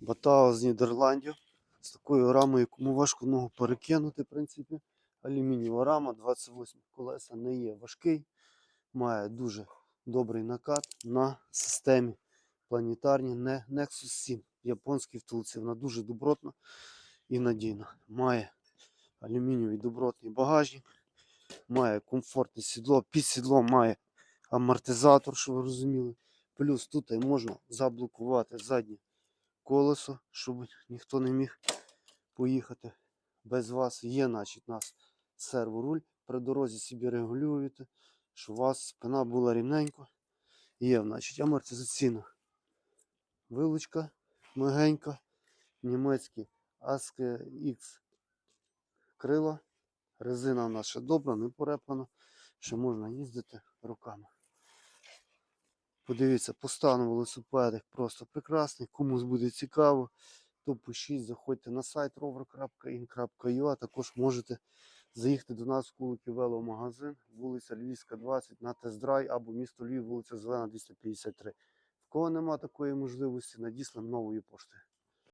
Батао з Нідерландів. З такою рамою, кому важко ногу перекинути, в принципі. Алюмінієва рама, 28 колеса, не є важкий. Має дуже добрий накат на системі планетарній Не- Nexus 7. Японський втулці. Вона дуже добротна і надійна. Має алюмінієвий добротний багажник, має комфортне сідло, під сідлом має амортизатор, щоб ви розуміли. Плюс тут можна заблокувати заднє колесо, щоб ніхто не міг поїхати без вас. Є, значить, у нас серворуль. При дорозі собі регулюєте, щоб у вас спина була рівненько. Є, значить, амортизаційна вилучка мягенька, німецькі Aske X крила. Резина ще добра, не порепана, ще можна їздити руками. Подивіться, по стану велосипедик просто прекрасний. Комусь буде цікаво, то пишіть, заходьте на сайт rover.in.ua. Також можете заїхати до нас в Куликів веломагазин, вулиця Львівська, 20 на тест-драйв або місто Львів, вулиця Зелена, 253. В кого нема такої можливості, надіслам новою поштою.